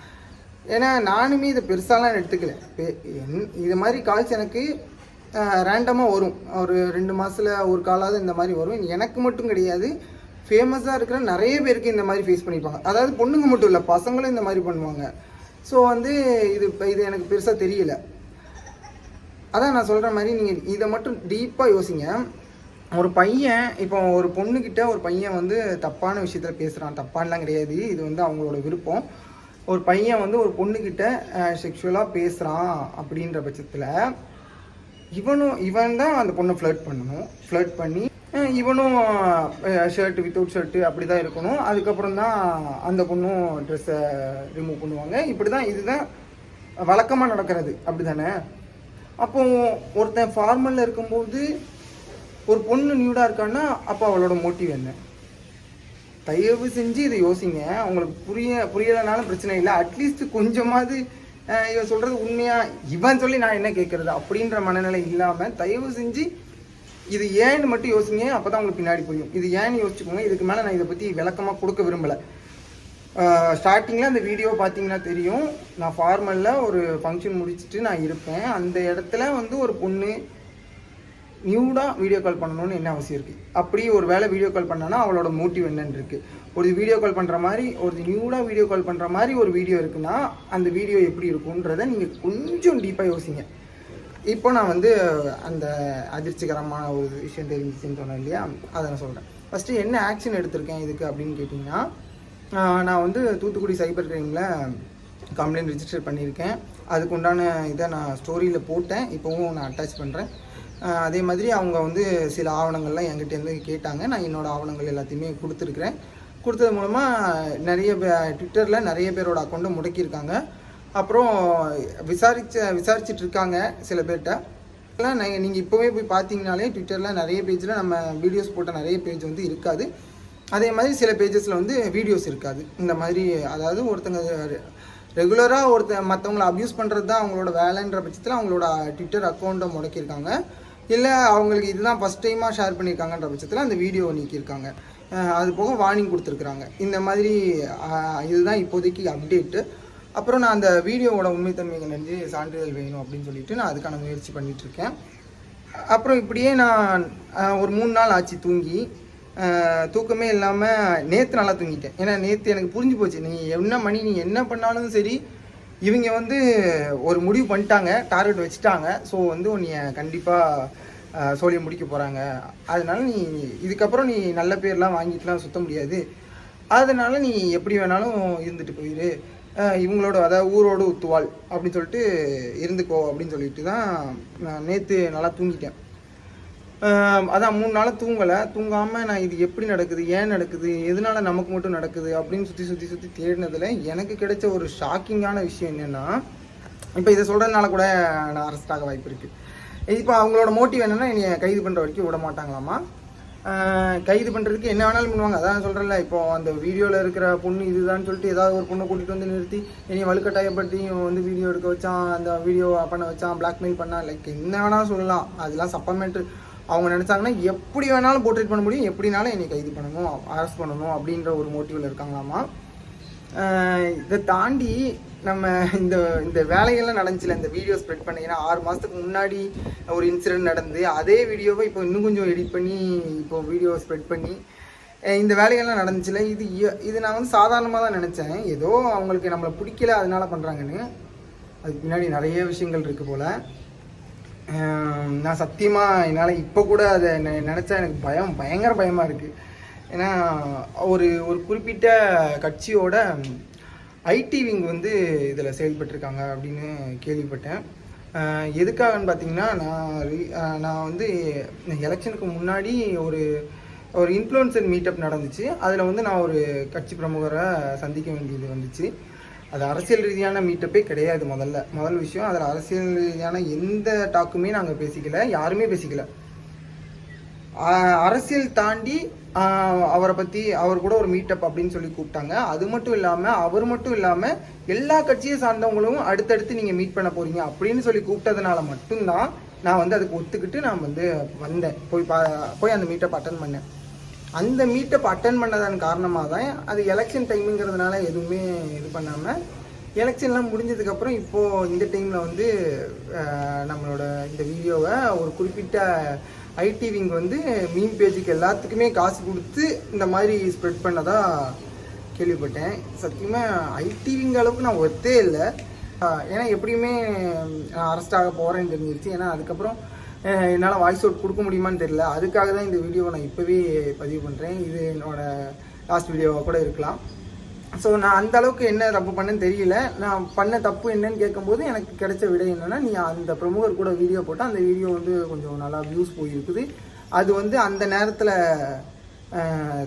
ஏன்னா நானுமே இதை பெருசாலாம் எடுத்துக்கல. என்- இது மாதிரி கால்ஸ் எனக்கு ரேண்டமாக வரும். ஒரு ரெண்டு மாதத்தில் ஒரு காலாவது இந்த மாதிரி வரும். எனக்கு மட்டும் கிடையாது. ஃபேமஸாக இருக்கிற நிறைய பேருக்கு இந்த மாதிரி ஃபேஸ் பண்ணியிருப்பாங்க அதாவது பொண்ணுங்க மட்டும் இல்லை பசங்களும் இந்த மாதிரி பண்ணுவாங்க. ஸோ வந்து இது இப்போ இது எனக்கு பெருசாக தெரியல. அதான் நான் சொல்கிற மாதிரி நீங்கள் இதை மட்டும் டீப்பாக யோசிங்க. ஒரு பையன் இப்போ ஒரு பொண்ணுக்கிட்ட ஒரு பையன் வந்து தப்பான விஷயத்தில் பேசுகிறான் தப்பானலாம் கிடையாது. இது வந்து அவங்களோட விருப்பம். ஒரு பையன் வந்து ஒரு பொண்ணுக்கிட்ட செக்ஷுவலாக பேசுகிறான் அப்படின்ற பட்சத்தில் இவனும் இவன் தான் அந்த பொண்ணை ஃப்ளர்ட் பண்ணணும். ஃப்ளர்ட் பண்ணி இவனும் ஷர்ட் வித்தவுட் ஷர்ட்டு அப்படி தான் இருக்கணும். அதுக்கப்புறம் தான் அந்த பொண்ணும் ட்ரெஸ்ஸை ரிமூவ் பண்ணுவாங்க. இப்படி தான் இதுதான் வழக்கமாக நடக்கிறது. அப்படி தானே அப்போ ஒருத்தன் ஃபார்மலில் இருக்கும்போது ஒரு பொண்ணு நியூடாக இருக்கான்னா அப்போ அவளோட மோட்டிவ் என்ன? தயவு செஞ்சு இதை யோசிங்க. அவங்களுக்கு புரிய புரியலைனாலும் பிரச்சனை இல்லை. அட்லீஸ்ட் கொஞ்சமாவது இவன் சொல்கிறது உண்மையாக இவன் சொல்லி நான் என்ன கேட்குறது? அப்படின்ற மனநிலை இல்லாமல் தயவு செஞ்சு இது ஏன்னு மட்டும் யோசிங்க. அப்போ தான் உங்களுக்கு பின்னாடி புரியும். இது ஏன்னு யோசிச்சுக்கோங்க. இதுக்கு மேலே நான் இதை பற்றி விளக்கமாக கொடுக்க விரும்பலை. ஸ்டார்டிங்கில் அந்த வீடியோ பார்த்தீங்கன்னா தெரியும். நான் ஃபார்மலில் ஒரு ஃபங்க்ஷன் முடிச்சுட்டு நான் இருப்பேன். அந்த இடத்துல வந்து ஒரு பொண்ணு நியூடாக வீடியோ கால் பண்ணணும்னு என்ன அவசியம் இருக்குது அப்படி ஒரு வேளை வீடியோ கால் பண்ணனா அவளோட மோட்டிவ் என்னன்னு இருக்குது ஒரு வீடியோ கால் பண்ணுற மாதிரி ஒரு நியூடாக வீடியோ கால் பண்ணுற மாதிரி ஒரு வீடியோ இருக்குன்னா அந்த வீடியோ எப்படி இருக்குன்றதை நீங்கள் கொஞ்சம் டீப்பாக யோசிங்க. இப்போ நான் வந்து அந்த அதிர்ச்சிகரமான ஒரு விஷயம் தெரிஞ்சிச்சுன்னு சொன்னேன் இல்லையா? அதை நான் சொல்கிறேன் ஃபஸ்ட்டு என்ன ஆக்ஷன் எடுத்திருக்கேன் இதுக்கு அப்படின்னு கேட்டிங்கன்னா நான் வந்து தூத்துக்குடி சைபர் கிரைமில் கம்ப்ளைண்ட் ரிஜிஸ்டர் பண்ணியிருக்கேன். அதுக்கு உண்டான இதை நான் ஸ்டோரியில் போட்டேன். இப்போவும் நான் அட்டாச் பண்ணுறேன் அதே மாதிரி அவங்க வந்து சில ஆவணங்கள்லாம் என்கிட்டேருந்து கேட்டாங்க. நான் என்னோடய ஆவணங்கள் எல்லாத்தையுமே கொடுத்துருக்குறேன். கொடுத்தது மூலமாக நிறைய ட்விட்டரில் நிறைய பேரோட அக்கௌண்ட்டை முடக்கியிருக்காங்க. அப்புறம் விசாரிச்ச விசாரிச்சுட்டு இருக்காங்க சில பேர்கிட்ட எல்லாம் நீங்கள் இப்போவே போய் பார்த்தீங்கனாலே ட்விட்டரில் நிறைய பேஜில் நம்ம வீடியோஸ் போட்ட நிறைய பேஜ் வந்து இருக்காது. அதே மாதிரி சில பேஜஸில் வந்து வீடியோஸ் இருக்காது. இந்த மாதிரி அதாவது ஒருத்தங்க ரெகுலராக ஒருத்த மற்றவங்கள அப்யூஸ் பண்ணுறது தான் அவங்களோட வேலைன்ற பட்சத்தில் அவங்களோட ட்விட்டர் அக்கௌண்ட்டை முடக்கியிருக்காங்க. இல்லை அவங்களுக்கு இதுதான் ஃபஸ்ட் டைமாக ஷேர் பண்ணியிருக்காங்கன்ற பட்சத்தில் அந்த வீடியோ நீக்கியிருக்காங்க. அது போக வார்னிங் கொடுத்துருக்குறாங்க. இந்த மாதிரி இதுதான் இப்போதைக்கு அப்டேட்டு அப்புறம் நான் அந்த வீடியோவோட உண்மைத்தன்மையை நினைஞ்சு சான்றிதழ் வேணும் அப்படின்னு சொல்லிட்டு நான் அதுக்கான முயற்சி பண்ணிகிட்ருக்கேன் அப்புறம் இப்படியே நான் ஒரு மூணு நாள் ஆச்சு தூங்கி. தூக்கமே இல்லாமல் நேற்று நல்லா தூங்கிட்டேன். ஏன்னா நேற்று எனக்கு புரிஞ்சு போச்சு. நீ என்ன மணி நீ என்ன பண்ணாலும் சரி இவங்க வந்து ஒரு முடிவு பண்ணிட்டாங்க டார்கெட் வச்சுட்டாங்க. ஸோ வந்து உன்னைய கண்டிப்பாக சோழியை முடிக்க போகிறாங்க அதனால நீ இதுக்கப்புறம் நீ நல்ல பேர்லாம் வாங்கிட்டுலாம் சுத்த முடியாது. அதனால நீ எப்படி வேணாலும் இருந்துட்டு போயிரு. இவங்களோட அதாவது ஊரோட உத்துவாள் அப்படின்னு சொல்லிட்டு இருந்துக்கோ அப்படின்னு சொல்லிட்டு தான் நான் நேற்று நல்லா தூங்கிட்டேன். அதான் மூணு நாளாக தூங்கலை. தூங்காமல் நான் இது எப்படி நடக்குது ஏன் நடக்குது எதனால் நமக்கு மட்டும் நடக்குது அப்படின்னு சுற்றி சுற்றி சுற்றி தேடினதில் எனக்கு கிடைச்ச ஒரு ஷாக்கிங்கான விஷயம் என்னென்னா இப்போ இதை சொல்கிறதுனால கூட நான் அரெஸ்ட் வாய்ப்பு இருக்குது இப்போ அவங்களோட மோட்டிவ் என்னென்னா என்னை கைது பண்ணுற வரைக்கும் விட மாட்டாங்களாமா? கைது பண்ணுறதுக்கு என்ன வேணாலும் பண்ணுவாங்க. அதான் சொல்கிறேன்ல இப்போ அந்த வீடியோவில் இருக்கிற பொண்ணு இதுதான் சொல்லிட்டு ஏதாவது ஒரு பொண்ணை கூட்டிகிட்டு வந்து நிறுத்தி என்னை வலுக்கட்டாயப்படுத்தி வந்து வீடியோ எடுக்க வச்சான் அந்த வீடியோ பண்ண வச்சான் பிளாக்மெயில் பண்ணான். லைக் என்ன வேணாலும் சொல்லலாம். அதெல்லாம் சப்பமெண்ட் அவங்க நினச்சாங்கன்னா எப்படி வேணாலும் போர்ட்ரேட் பண்ண முடியும் எப்படினாலும் என்னை கைது பண்ணணும் அரெஸ்ட் பண்ணணும் அப்படின்ற ஒரு மோட்டிவில் இருக்காங்களாமா? இதை தாண்டி நம்ம இந்த இந்த வேலைகள்லாம் நடந்துச்சுல இந்த வீடியோ ஸ்ப்ரெட் பண்ணி ஏன்னா ஆறு மாதத்துக்கு முன்னாடி ஒரு இன்சிடென்ட் நடந்து அதே வீடியோவை இப்போ இன்னும் கொஞ்சம் எடிட் பண்ணி இப்போ வீடியோ ஸ்ப்ரெட் பண்ணி இந்த வேலைகள்லாம் நடந்துச்சுல இது இது நான் வந்து சாதாரணமாக தான் நினச்சேன். ஏதோ அவங்களுக்கு நம்மளை பிடிக்கல அதனால பண்ணுறாங்கன்னு அதுக்கு பின்னாடி நிறைய விஷயங்கள் இருக்குது போல். நான் சத்தியமாக என்னால் இப்போ கூட அதை நினச்சா எனக்கு பயம் பயங்கர பயமாக இருக்குது ஏன்னா ஒரு ஒரு குறிப்பிட்ட கட்சியோட ஐடி விங் வந்து இதில் செயல்பட்டிருக்காங்க அப்படின்னு கேள்விப்பட்டேன். எதுக்காகன்னு பார்த்தீங்கன்னா நான் நான் வந்து எலெக்ஷனுக்கு முன்னாடி ஒரு ஒரு இன்ஃப்ளூயன்சர் மீட்டப் நடந்துச்சு. அதில் வந்து நான் ஒரு கட்சி பிரமுகரை சந்திக்க வேண்டியது வந்துச்சு. அது அரசியல் ரீதியான மீட்டப்பே கிடையாது முதல்ல. முதல் விஷயம் அதில் அரசியல் ரீதியான எந்த டாக்குமே நாங்கள் பேசிக்கல யாருமே பேசிக்கல. அரசியல் தாண்டி அவரை பற்றி அவர் கூட ஒரு மீட்டப் அப்படின்னு சொல்லி கூப்பிட்டாங்க. அது மட்டும் இல்லாமல் அவர் மட்டும் இல்லாமல் எல்லா கட்சியை சார்ந்தவங்களும் அடுத்தடுத்து நீங்கள் மீட் பண்ண போகிறீங்க அப்படின்னு சொல்லி கூப்பிட்டதுனால மட்டும்தான் நான் வந்து அதுக்கு ஒத்துக்கிட்டு நான் வந்து வந்தேன். போய் பா போய் அந்த மீட்டப் அட்டன் பண்ணேன். அந்த மீட்டப் அட்டன் பண்ணதன் காரணமாக தான் அது எலெக்ஷன் டைமுங்கிறதுனால எதுவுமே இது பண்ணாமல் எலெக்ஷன்லாம் முடிஞ்சதுக்கப்புறம் இப்போது இந்த டைமில் வந்து நம்மளோட இந்த வீடியோவை ஒரு குறிப்பிட்ட ஐடி விங் வந்து மீன் பேஜுக்கு எல்லாத்துக்குமே காசு கொடுத்து இந்த மாதிரி ஸ்ப்ரெட் பண்ணதாக கேள்விப்பட்டேன். சத்தியமாக ஐடி விங் அளவுக்கு நான் ஒத்தே இல்லை. ஏன்னா எப்படியுமே நான் அரெஸ்ட் ஆக போகிறேன்னு தெரிஞ்சிருச்சு. ஏன்னா அதுக்கப்புறம் என்னால் வாய்ஸ் அவுட் கொடுக்க முடியுமான்னு தெரியல. அதுக்காக தான் இந்த வீடியோவை நான் இப்போவே பதிவு பண்ணுறேன் இது என்னோடய லாஸ்ட் வீடியோவாக கூட இருக்கலாம். ஸோ நான் அந்த அளவுக்கு என்ன தப்பு பண்ணேன்னு தெரியல. நான் பண்ண தப்பு என்னன்னு கேட்கும்போது எனக்கு கிடைச்ச விடை என்னென்னா நீ அந்த ப்ரொமோவர் கூட வீடியோ போட்டால் அந்த வீடியோ வந்து கொஞ்சம் நல்லா வியூஸ் போயிருக்குது. அது வந்து அந்த நேரத்தில்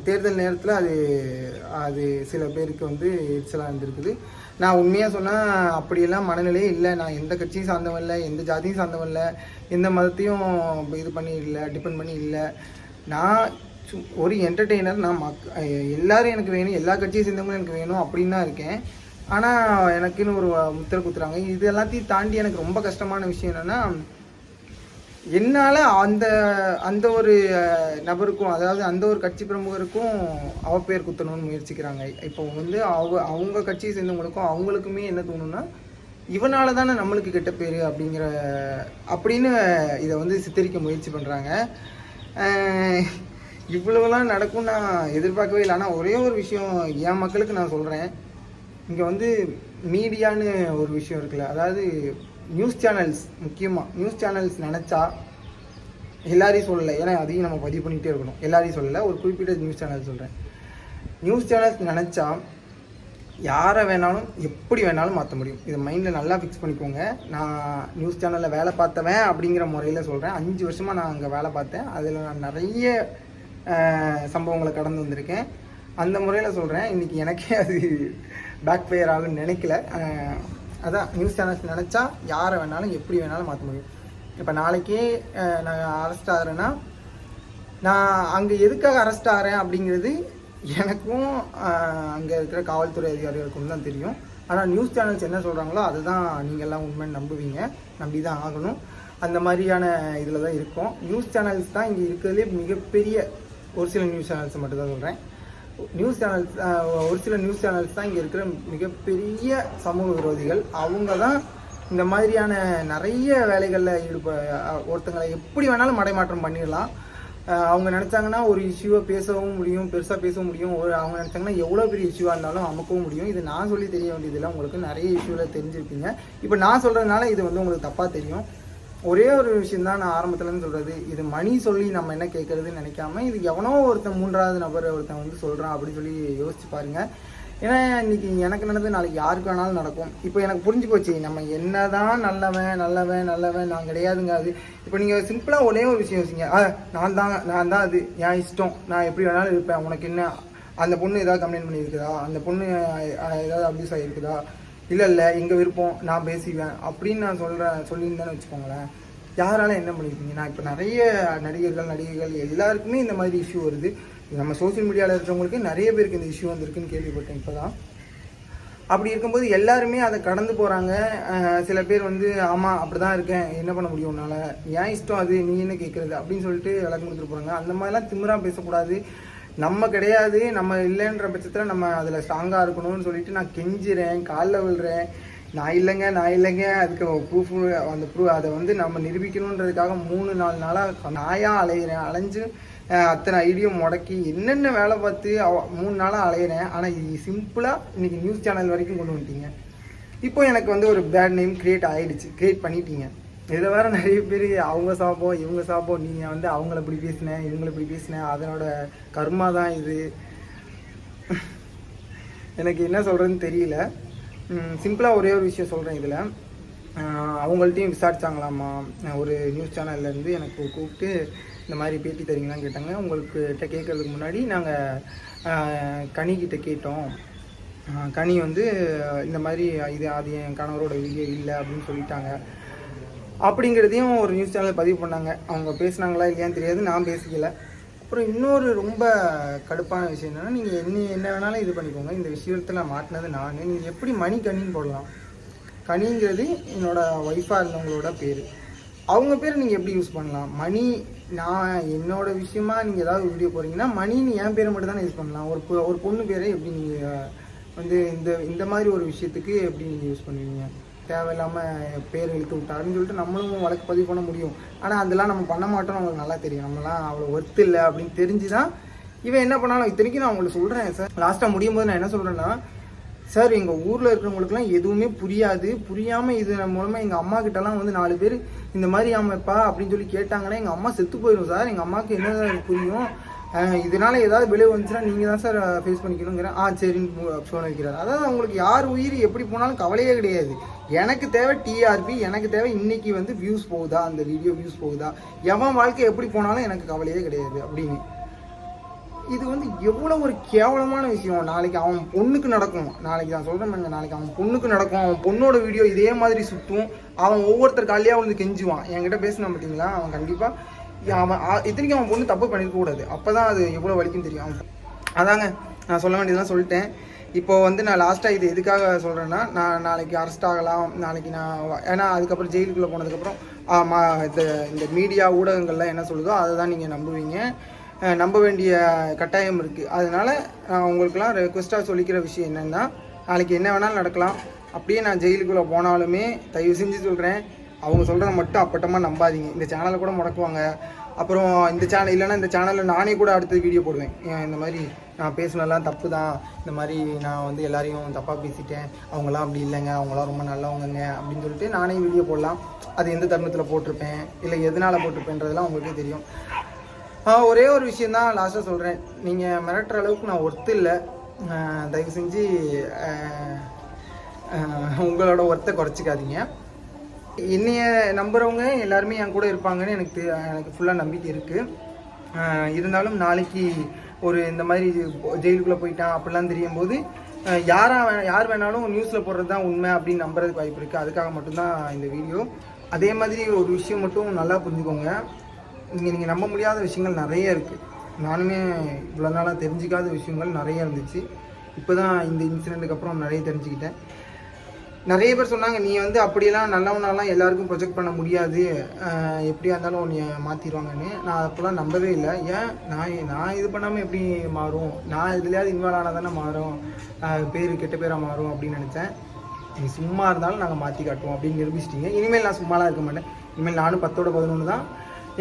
தேர்தல் நேரத்தில் அது அது சில பேருக்கு வந்து எரிச்சலாக இருந்திருக்குது. நான் உண்மையாக சொன்னால் அப்படியெல்லாம் மனநிலையே இல்லை. நான் எந்த கட்சியும் சார்ந்தவன் இல்லை எந்த ஜாதியும் சார்ந்தவன் இல்லை எந்த மதத்தையும் இது பண்ணி இல்லை டிபெண்ட் பண்ணி இல்லை. நான் ஒரு என்டர்டெய்னர் நான் மக் எல்லோரும் எனக்கு வேணும் எல்லா கட்சியும் சேர்ந்தவங்களும் எனக்கு வேணும் அப்படின்னு தான் இருக்கேன். ஆனால் எனக்குன்னு ஒரு முத்திரை குத்துறாங்க. இது எல்லாத்தையும் தாண்டி எனக்கு ரொம்ப கஷ்டமான விஷயம் என்னென்னா என்னால் அந்த அந்த ஒரு நபருக்கும் அதாவது அந்த ஒரு கட்சி பிரமுகருக்கும் அவ பேர் குத்தணும்னு முயற்சிக்கிறாங்க. இப்போ வந்து அவ அவங்க கட்சியை சேர்ந்தவங்களுக்கும் அவங்களுக்குமே என்ன தோணுன்னா இவனால தானே நம்மளுக்கு கெட்ட பேர் அப்படிங்கிற அப்படின்னு இதை வந்து சித்தரிக்க முயற்சி பண்ணுறாங்க இவ்வளவுலாம் நடக்கும் நான் எதிர்பார்க்கவே இல்லை. ஆனால் ஒரே ஒரு விஷயம் என் மக்களுக்கு நான் சொல்கிறேன் இங்கே வந்து மீடியான்னு ஒரு விஷயம் இருக்குல்ல. அதாவது நியூஸ் சேனல்ஸ் முக்கியமாக நியூஸ் சேனல்ஸ் நினச்சா எல்லாரையும் சொல்லலை. ஏன்னா அதையும் நம்ம பதிவு பண்ணிகிட்டே இருக்கணும். எல்லாரையும் சொல்லலை. ஒரு குறிப்பிட்ட நியூஸ் சேனல் சொல்கிறேன் நியூஸ் சேனல்ஸ் நினச்சா யாரை வேணாலும் எப்படி வேணாலும் மாற்ற முடியும். இதை மைண்டில் நல்லா ஃபிக்ஸ் பண்ணிக்கோங்க. நான் நியூஸ் சேனலில் வேலை பார்த்தவன் அப்படிங்கிற முறையில் சொல்கிறேன் அஞ்சு வருஷமாக நான் அங்கே வேலை பார்த்தேன். அதில் நான் நிறைய சம்பவங்களை கடந்து வந்திருக்கேன். அந்த முறையில் சொல்கிறேன் இன்றைக்கி எனக்கே அது பேக் ஃபயர் ஆகுன்னு நினைக்கல அதான் நியூஸ் சேனல்ஸ் நினச்சா யாரை வேணாலும் எப்படி வேணாலும் மாற்ற முடியும். இப்போ நாளைக்கே நான் அரெஸ்ட் ஆகிறேன்னா நான் அங்கே எதுக்காக அரெஸ்ட் ஆகிறேன் அப்படிங்கிறது எனக்கும் அங்கே இருக்கிற காவல்துறை அதிகாரிகளுக்கும் தான் தெரியும். ஆனால் நியூஸ் சேனல்ஸ் என்ன சொல்கிறாங்களோ அதுதான் நீங்கள் எல்லாம் உண்மைன்னு நம்புவீங்க. நம்பி தான் ஆகணும். அந்த மாதிரியான இதில் தான் இருக்கும். நியூஸ் சேனல்ஸ் தான் இங்கே இருக்கிறதுலே மிகப்பெரிய ஒரு சில நியூஸ் சேனல்ஸ் மட்டும் தான் சொல்கிறேன் நியூஸ் சேனல்ஸ் ஒரு சில நியூஸ் சேனல்ஸ் தான் இங்கே இருக்கிற மிகப்பெரிய சமூக விரோதிகள். அவங்க தான் இந்த மாதிரியான நிறைய வேலைகளில் ஈடுப ஒருத்தங்களை எப்படி வேணாலும் மடைமாற்றம் பண்ணிடலாம். அவங்க நினச்சாங்கன்னா ஒரு இஷ்யூவை பேசவும் முடியும் பெருசாக பேசவும் முடியும். ஒரு அவங்க நினச்சாங்கன்னா எவ்வளோ பெரிய இஷ்யூவாக இருந்தாலும் அமுக்கவும் முடியும். இது நான் சொல்லி தெரிய வேண்டியதில்லை. உங்களுக்கு நிறைய இஷ்யூவில் தெரிஞ்சிருப்பீங்க. இப்போ நான் சொல்கிறதுனால இது வந்து உங்களுக்கு தப்பாக தெரியும். ஒரே ஒரு விஷயம் தான் நான் ஆரம்பத்துலேருந்து சொல்கிறது இது மணி சொல்லி நம்ம என்ன கேட்குறதுன்னு நினைக்காம இது எவனோ ஒருத்தன் மூன்றாவது நபர் ஒருத்தன் வந்து சொல்கிறான் அப்படின்னு சொல்லி யோசிச்சு பாருங்க. ஏன்னா இன்னைக்கு எனக்கு நடந்தது நாளைக்கு யாருக்கு வேணாலும் நடக்கும். இப்போ எனக்கு புரிஞ்சு போச்சு நம்ம என்னதான் நல்லவன் நல்லவன் நல்லவன் நான் கிடையாதுங்க அது. இப்போ நீங்கள் சிம்பிளாக ஒரே ஒரு விஷயம் யோசிங்க. ஆ நான் தான் நான் தான் அது. என் இஷ்டம். நான் எப்படி வேணாலும் இருப்பேன். உனக்கு என்ன? அந்த பொண்ணு ஏதாவது கம்ப்ளைண்ட் பண்ணியிருக்குதா? அந்த பொண்ணு ஏதாவது அப்யூஸ் ஆகிருக்குதா இல்லை இல்லை எங்கள் விருப்பம் நான் பேசிவேன் அப்படின்னு நான் சொல்கிறேன் சொல்லியிருந்தேன்னு வச்சுக்கோங்களேன். யாரால என்ன பண்ணியிருப்பீங்க நான் இப்போ நிறைய நடிகர்கள் நடிகைகள் எல்லாருக்குமே இந்த மாதிரி இஷ்யூ வருது. நம்ம சோஷியல் மீடியாவில் இருக்கிறவங்களுக்கு நிறைய பேருக்கு இந்த இஷ்யூ வந்திருக்குன்னு கேள்விப்பட்டேன் இப்போ தான் அப்படி இருக்கும்போது எல்லாருமே அதை கடந்து போகிறாங்க சில பேர் வந்து ஆமாம் அப்படி தான் இருக்கேன். என்ன பண்ண முடியும் உன்னால்? ஏன் இஷ்டம் அது? நீ என்ன கேட்குறது அப்படின்னு சொல்லிட்டு விளக்கம் கொடுத்துட்டு போகிறாங்க அந்த மாதிரிலாம் திமிராக பேசக்கூடாது. நம்ம கிடையாது நம்ம இல்லைன்ற பட்சத்தில் நம்ம அதில் ஸ்ட்ராங்காக இருக்கணும்னு சொல்லிட்டு நான் கெஞ்சுறேன் காலில் விழுறேன். நான் இல்லைங்க நான் இல்லைங்க. அதுக்கு ப்ரூஃப் அந்த ப்ரூ அதை வந்து நம்ம நிரூபிக்கணுன்றதுக்காக மூணு நாலு நாளாக நாயாக அலையிறேன். அலைஞ்சு அத்தனை ஐடியும் முடக்கி என்னென்ன வேலை பார்த்து அவ- மூணு நாளாக அலையிறேன். ஆனால் இது சிம்பிளாக இன்றைக்கி நியூஸ் சேனல் வரைக்கும் கொண்டு வந்துட்டீங்க. இப்போ எனக்கு வந்து ஒரு பேட் நேம் க்ரியேட் ஆகிடுச்சு க்ரியேட் பண்ணிட்டீங்க. இதை வேற நிறைய பேர் அவங்க சாப்போம் இவங்க சாப்போம் நீங்கள் வந்து அவங்கள இப்படி பேசினேன் இவங்கள இப்படி பேசினேன் அதனோட கர்மா தான் இது. எனக்கு என்ன சொல்கிறதுன்னு தெரியல. சிம்பிளாக ஒரே ஒரு விஷயம் சொல்கிறேன் இதில். அவங்கள்ட்டையும் விசாரித்தாங்களாம்மா ஒரு நியூஸ் சேனல்லேருந்து எனக்கு கூப்பிட்டு இந்த மாதிரி பேட்டி தரீங்களான்னு கேட்டாங்க. உங்களுக்கு கிட்ட கேட்கறதுக்கு முன்னாடி நாங்கள் கனிக்கிட்ட கேட்டோம். கனி வந்து இந்த மாதிரி இது அது என் கணவரோட வீடியோ இல்லை அப்படின்னு சொல்லிட்டாங்க. அப்படிங்கிறதையும் ஒரு நியூஸ் சேனல் பதிவு பண்ணாங்க. அவங்க பேசுனாங்களா இல்லையான்னு தெரியாது நான் பேசிக்கல. அப்புறம் இன்னொரு ரொம்ப கடுப்பான விஷயம் என்னென்னா நீங்கள் என்ன என்ன வேணாலும் இது பண்ணிக்கோங்க. இந்த விஷயத்தில் மாட்டினது நான். நீங்கள் எப்படி மணி கனின்னு போடலாம்? கனிங்கிறது என்னோட ஒய்ஃபாக இருந்தவங்களோட பேர். அவங்க பேர் நீங்கள் எப்படி யூஸ் பண்ணலாம்? மணி நான் என்னோட விஷயமா நீங்கள் ஏதாவது வீடியோ போகிறீங்கன்னா மணின்னு என் பேரை மட்டும் தானே யூஸ் பண்ணலாம். ஒரு பொ- ஒரு பொண்ணு பேரை எப்படி நீங்கள் வந்து இந்த இந்த மாதிரி ஒரு விஷயத்துக்கு எப்படி நீங்கள் யூஸ் பண்ணுவீங்க? தேவையில்லாமல் பேர் இழுத்து விட்டாருன்னு சொல்லிட்டு நம்மளும் வழக்கு பதிவு பண்ண முடியும். ஆனால் அதெல்லாம் நம்ம பண்ண மாட்டோம் அவங்களுக்கு நல்லா தெரியும். நம்மலாம் அவ்வளோ ஒர்த்து இல்லை அப்படின்னு தெரிஞ்சு தான் இவன் என்ன பண்ணாலும் இத்தனைக்கும் நான் உங்களுக்கு சொல்கிறேன் சார் லாஸ்ட்டாக முடியும் போது நான் என்ன சொல்கிறேன்னா சார் எங்கள் ஊரில் இருக்கிறவங்களுக்குலாம் எதுவுமே புரியாது. புரியாமல் இது மூலமாக எங்கள் அம்மா கிட்டலாம் வந்து நாலு பேர் இந்த மாதிரி ஆமாப்பா அப்படின்னு சொல்லி கேட்டாங்கன்னா எங்கள் அம்மா செத்து போயிடும் சார் எங்கள் அம்மாவுக்கு என்ன சார் புரியும்? இதனால ஏதாவது விளைவு வந்துச்சுன்னா நீங்கள் தான் சார் ஃபேஸ் பண்ணிக்கணுங்கிறேன் ஆ சரின்னு ஃபோன் வைக்கிறார் அதாவது அவங்களுக்கு யார் உயிர் எப்படி போனாலும் கவலையே கிடையாது. எனக்கு தேவை டிஆர்பி எனக்கு தேவை இன்னைக்கு வந்து வியூஸ் போகுதா அந்த வீடியோ வியூஸ் போகுதா எவன் வாழ்க்கை எப்படி போனாலும் எனக்கு கவலையே கிடையாது அப்படின்னு. இது வந்து எவ்வளோ ஒரு கேவலமான விஷயம். நாளைக்கு அவன் பொண்ணுக்கு நடக்கும். நாளைக்கு நான் சொல்கிறேன் நாளைக்கு அவன் பொண்ணுக்கு நடக்கும். அவன் பொண்ணோட வீடியோ இதே மாதிரி சுற்றும் அவன் ஒவ்வொருத்தர் காலையாக வந்து கெஞ்சுவான். என்கிட்ட பேசினான் பார்த்தீங்களா அவன் கண்டிப்பாக அவன் இத்தனைக்கும் அவன் பொண்ணு தப்பு பண்ணிருக்க கூடாது. அப்போ தான் அது எவ்வளோ வலிக்கும் தெரியும். அவன் அதாங்க நான் சொல்ல வேண்டியதெல்லாம் சொல்லிட்டேன். இப்போ வந்து நான் லாஸ்ட்டாக இது எதுக்காக சொல்கிறேன்னா நான் நாளைக்கு அரெஸ்ட் ஆகலாம். நாளைக்கு நான் ஏன்னா அதுக்கப்புறம் ஜெயிலுக்குள்ளே போனதுக்கப்புறம் ஆமா இந்த இந்த மீடியா ஊடகங்கள்லாம் என்ன சொல்லுதோ அதை தான் நீங்கள் நம்புவீங்க நம்ப வேண்டிய கட்டாயம் இருக்குது அதனால் நான் உங்களுக்கெல்லாம் ரெக்வெஸ்ட்டாக சொல்லிக்கிற விஷயம் என்னென்னா நாளைக்கு என்ன வேணாலும் நடக்கலாம். அப்படியே நான் ஜெயிலுக்குள்ளே போனாலுமே தயவு செஞ்சு சொல்கிறேன் அவங்க சொல்கிறத மட்டும் அப்பட்டமாக நம்பாதீங்க. இந்த சேனலை கூட முடக்குவாங்க. அப்புறம் இந்த சேனல் இல்லைன்னா இந்த சேனலில் நானே கூட அடுத்த வீடியோ போடுவேன். இந்த மாதிரி நான் பேசுனதெல்லாம் தப்பு தான் இந்த மாதிரி நான் வந்து எல்லாரையும் தப்பாக பேசிட்டேன். அவங்களாம் அப்படி இல்லைங்க. அவங்களாம் ரொம்ப நல்லவங்கங்க அப்படின்னு சொல்லிட்டு நானே வீடியோ போடலாம். அது எந்த தருணத்தில் போட்டிருப்பேன்? இல்லை எதனால் போட்டிருப்பேன்றதெல்லாம் உங்களுக்கே தெரியும். ஒரே ஒரு விஷயம் தான் லாஸ்ட்டாக சொல்கிறேன் நீங்கள் மிரட்டுற அளவுக்கு நான் ஒர்த்து இல்லை. தயவு செஞ்சு உங்களோட ஒர்த்தை குறைச்சிக்காதீங்க. என்னைய நம்புறவங்க எல்லாருமே என் கூட இருப்பாங்கன்னு எனக்கு எனக்கு ஃபுல்லாக நம்பிக்கை இருக்குது இருந்தாலும் நாளைக்கு ஒரு இந்த மாதிரி ஜெயிலுக்குள்ளே போயிட்டான் அப்படிலாம் தெரியும் போது யாரா யார் வேணாலும் நியூஸில் போடுறது தான் உண்மை அப்படின்னு நம்புறதுக்கு வாய்ப்பு இருக்குது அதுக்காக மட்டும்தான் இந்த வீடியோ. அதே மாதிரி ஒரு விஷயம் மட்டும் நல்லா புரிஞ்சுக்கோங்க. நீங்கள் நீங்கள் நம்ப முடியாத விஷயங்கள் நிறைய இருக்குது நானுமே இவ்வளோ நாளாக தெரிஞ்சிக்காத விஷயங்கள் நிறைய இருந்துச்சு. இப்போ தான் இந்த இன்சிடெண்ட்டுக்கு அப்புறம் நிறைய தெரிஞ்சுக்கிட்டேன். நிறைய பேர் சொன்னாங்க நீ வந்து அப்படியெல்லாம் நல்லவனாலாம் எல்லாருக்கும் ப்ரொஜெக்ட் பண்ண முடியாது. எப்படியா இருந்தாலும் உன்னை மாற்றிடுவாங்கன்னு நான் அப்போல்லாம் நம்பவே இல்லை. ஏன்? நான் நான் இது பண்ணாமல் எப்படி மாறும்? நான் இதுலையாவது இன்வால்வ் ஆனால் தானே மாறும்? பேர் கெட்ட பேராக மாறும் அப்படின்னு நினச்சேன். நீ சும்மா இருந்தாலும் நாங்கள் மாற்றி காட்டுவோம் அப்படின்னு நிரூபிச்சிட்டிங்க. இனிமேல் நான் சும்மாலாம் இருக்க மாட்டேன். இனிமேல் நானும் பத்தோட பதினொன்று தான்.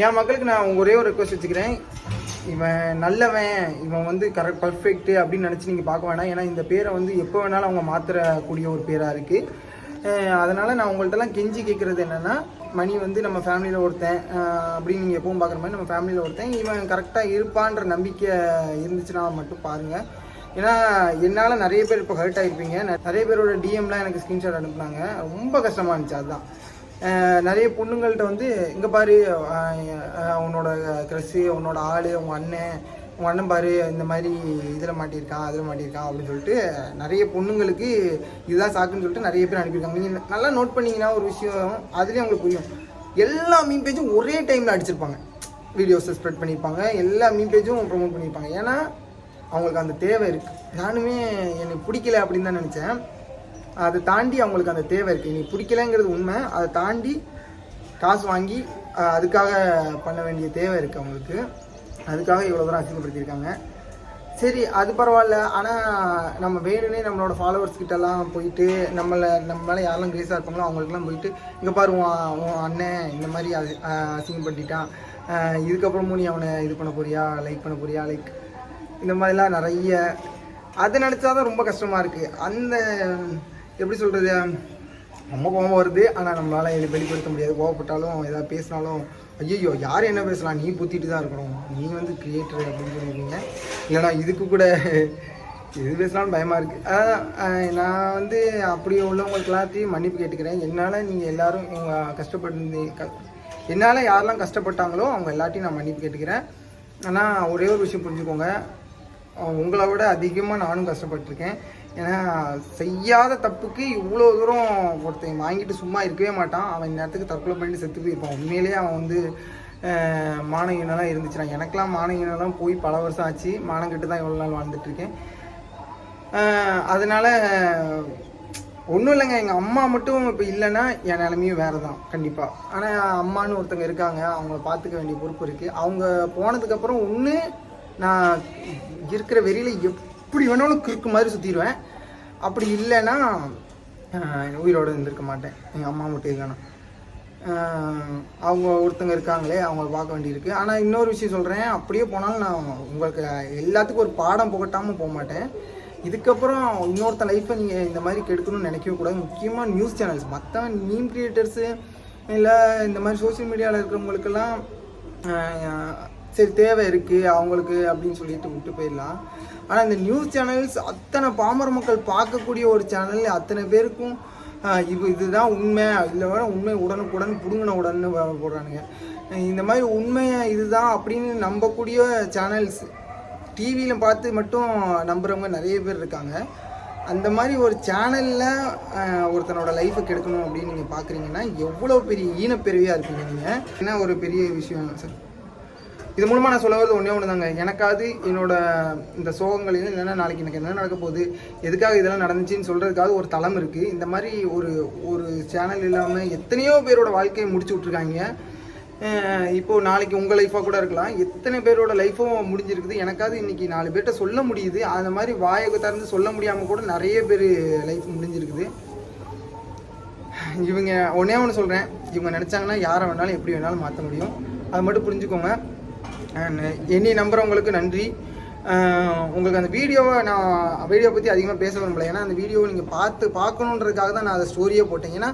என் மக்களுக்கு நான் ஒரே ஒரு ரெக்வஸ்ட் வச்சுக்கிறேன். இவன் நல்லவன் இவன் வந்து கரெக்ட் பர்ஃபெக்ட் அப்படின்னு நினச்சி நீங்கள் பார்க்க வேணாம். ஏன்னா இந்த பேரை வந்து எப்போ வேணாலும் அவங்க மாற்றக்கூடிய ஒரு பேராக இருக்குது அதனால் நான் உங்கள்கிட்டலாம் கெஞ்சி கேட்குறது என்னென்னா மணி வந்து நம்ம ஃபேமிலியில் ஒருத்தன் அப்படின்னு நீங்கள் எப்பவும் பார்க்குற மாதிரி நம்ம ஃபேமிலியில் ஒருத்தன் இவன் கரெக்டாக இருப்பான்ற நம்பிக்கை இருந்துச்சுன்னா மட்டும் பாருங்கள் ஏன்னா என்னால் நிறைய பேர் இப்போ ஹர்ட் ஆகிருப்பீங்க நிறைய பேரோட டிஎம்லாம் எனக்கு ஸ்க்ரீன்ஷாட் அனுப்புனாங்க. ரொம்ப கஷ்டமாக இருந்துச்சு அதுதான் நிறைய பொண்ணுங்கள்கிட்ட வந்து இங்கே பாரு அவனோட க்ரெஸ்ஸு உன்னோட உன்னோட ஆள் உங்கள் அண்ணன் உங்கள் அண்ணன் பாரு இந்த மாதிரி இதில் மாட்டியிருக்கான் அதில் மாட்டியிருக்கான் அப்படின்னு சொல்லிட்டு நிறைய பொண்ணுங்களுக்கு இதுதான் சாக்குன்னு சொல்லிட்டு நிறைய பேர் அனுப்பியிருக்காங்க. நீங்கள் நல்லா நோட் பண்ணிங்கன்னா ஒரு விஷயம் அதுலேயே அவங்களுக்கு புரியும். எல்லா மீன் பேஜும் ஒரே டைமில் அடிச்சிருப்பாங்க. வீடியோஸை ஸ்ப்ரெட் பண்ணியிருப்பாங்க எல்லா மீன் பேஜும் ப்ரொமோட் பண்ணியிருப்பாங்க. ஏன்னா அவங்களுக்கு அந்த தேவை இருக்குது நானுமே எனக்கு பிடிக்கல அப்படின்னு தான் நினச்சேன். அதை தாண்டி அவங்களுக்கு அந்த தேவை இருக்குது நீ பிடிக்கலங்கிறது உண்மை. அதை தாண்டி காசு வாங்கி அதுக்காக பண்ண வேண்டிய தேவை இருக்குது அவங்களுக்கு. அதுக்காக இவ்வளோ தூரம் அசிங்கப்படுத்தியிருக்காங்க. சரி அது பரவாயில்ல. ஆனால் நம்ம வேணும்னே நம்மளோட ஃபாலோவர்ஸ் கிட்டலாம் போயிட்டு நம்மளை நம்ம மேலே யாரெல்லாம் கிரேஸாக இருப்பாங்களோ அவங்களுக்குலாம் போயிட்டு இங்கே பாரு உன் உன் அண்ணன் இந்த மாதிரி அசி- அசிங்கம் அசிங்கப்படுத்திட்டான். இதுக்கப்புறமும் நீ அவனை இது பண்ண போறியா? லைக் பண்ண போறியா? லைக் இந்த மாதிரிலாம் நிறைய. அதை நினச்சா தான் ரொம்ப கஷ்டமாக இருக்குது அந்த எப்படி சொல்கிறது ரொம்ப கோபம் வருது. ஆனால் நம்மளால் இதை வெளிப்படுத்த முடியாது. கோவப்பட்டாலும் எதாவது பேசினாலும் ஐயோ யார் என்ன பேசலாம் நீ புத்திட்டு தான் இருக்கணும். நீ வந்து கிரியேட்டர் அப்படின்னு சொல்லியிருக்கீங்க இல்லைனா இதுக்கு கூட எது பேசினாலும் பயமாக இருக்குது நான் வந்து அப்படி உள்ளவங்களுக்கு எல்லாத்தையும் மன்னிப்பு கேட்டுக்கிறேன். என்னால் நீங்கள் எல்லோரும் இவங்க கஷ்டப்பட்டு க என்னால் யாரெல்லாம் கஷ்டப்பட்டாங்களோ அவங்க எல்லாத்தையும் நான் மன்னிப்பு கேட்டுக்கிறேன். ஆனால் ஒரே ஒரு விஷயம் புரிஞ்சுக்கோங்க. உங்களை விட அதிகமாக நானும் கஷ்டப்பட்டிருக்கேன். ஏன்னா செய்யாத தப்புக்கு இவ்வளோ தூரம் ஒருத்தன் வாங்கிட்டு சும்மா இருக்கவே மாட்டான். அவன் இந்நேரத்துக்கு தற்கொலை பண்ணிட்டு செத்து போயிருப்பான். உண்மையிலேயே அவன் வந்து மானங்கீனெல்லாம் இருந்துச்சுனா எனக்கெல்லாம் மானங்கீனெல்லாம் போய் பல வருஷம் ஆச்சு. மானங்கிட்டு தான் இவ்வளோ நாள் வாழ்ந்துட்டுருக்கேன் அதனால் ஒன்றும் இல்லைங்க. எங்கள் அம்மா மட்டும் இப்போ இல்லைன்னா என் நிலமையும் வேறு தான் கண்டிப்பாக ஆனால் அம்மான்னு ஒருத்தங்க இருக்காங்க. அவங்கள பார்த்துக்க வேண்டிய பொறுப்பு இருக்குது அவங்க போனதுக்கப்புறம் ஒன்று நான் இருக்கிற வெறியில் எப்படி வேணாலும் கிறுக்கு மாதிரி சுற்றிடுவேன் அப்படி இல்லைன்னா உயிரோடு இருந்திருக்க மாட்டேன். எங்கள் அம்மா மட்டும் இல்லைன்னா அவங்க ஒருத்தங்க இருக்காங்களே அவங்கள பார்க்க வேண்டியிருக்கு. ஆனால் இன்னொரு விஷயம் சொல்கிறேன் அப்படியே போனாலும் நான் உங்களுக்கு எல்லாத்துக்கும் ஒரு பாடம் புகட்டாமல் போக மாட்டேன். இதுக்கப்புறம் இன்னொருத்த லைஃப்பை நீங்கள் இந்த மாதிரி கெடுக்கணும்னு நினைக்கவே கூடாது. முக்கியமாக நியூஸ் சேனல்ஸ் மற்ற மீம் கிரியேட்டர்ஸு இல்லை இந்த மாதிரி சோஷியல் மீடியாவில் இருக்கிறவங்களுக்கெல்லாம் சரி தேவை இருக்குது அவங்களுக்கு அப்படின்னு சொல்லிட்டு விட்டு போயிடலாம். ஆனால் இந்த நியூஸ் சேனல்ஸ் அத்தனை பாமர மக்கள் பார்க்கக்கூடிய ஒரு சேனல் அத்தனை பேருக்கும் இது இதுதான் உண்மை. இதில் வர உண்மை உடனுக்குடன் புடுங்கின உடனே போடுறானுங்க. இந்த மாதிரி உண்மையை இதுதான் அப்படின்னு நம்பக்கூடிய சேனல்ஸ் டிவியில் பார்த்து மட்டும் நம்புகிறவங்க நிறைய பேர் இருக்காங்க. அந்த மாதிரி ஒரு சேனலில் ஒருத்தனோட லைஃப்பை கெடுக்கணும் அப்படின்னு நீங்கள் பார்க்குறீங்கன்னா எவ்வளோ பெரிய ஈனப்பெருவியாக இருப்பீங்க நீங்கள் என்ன ஒரு பெரிய விஷயம் சார் இது மூலமாக நான் சொல்ல வரது ஒன்றே ஒன்று தாங்க எனக்காவது என்னோட இந்த சோகங்களையும் இல்லைன்னா நாளைக்கு எனக்கு என்ன நடக்க போகுது எதுக்காக இதெல்லாம் நடந்துச்சுன்னு சொல்கிறதுக்காக ஒரு தளம் இருக்குது இந்த மாதிரி ஒரு ஒரு சேனல் இல்லாமல் எத்தனையோ பேரோட வாழ்க்கையை முடிச்சு விட்ருக்காங்க இப்போது இப்போ நாளைக்கு உங்கள் லைஃபாக கூட இருக்கலாம். எத்தனை பேரோட லைஃப்பும் முடிஞ்சிருக்குது. எனக்காவது இன்னைக்கு நாலு பேர்கிட்ட சொல்ல முடியுது. அந்த மாதிரி வாயை திறந்து சொல்ல முடியாமல் கூட நிறைய பேர் லைஃப் முடிஞ்சிருக்குது. இவங்க ஒன்றே ஒன்று சொல்கிறேன் இவங்க நினச்சாங்கன்னா யாரை வேணாலும் எப்படி வேணாலும் மாற்ற முடியும். அதை மட்டும் புரிஞ்சுக்கோங்க. என்னை நம்புகிறவங்களுக்கு நன்றி. Uh, உங்களுக்கு அந்த வீடியோவை நான் வீடியோ பற்றி அதிகமாக பேச விரும்பல. ஏன்னா அந்த வீடியோவை நீங்கள் பார்த்து பார்க்கணுன்றதுக்காக தான் நான் அதை ஸ்டோரியே போட்டேன். ஏன்னா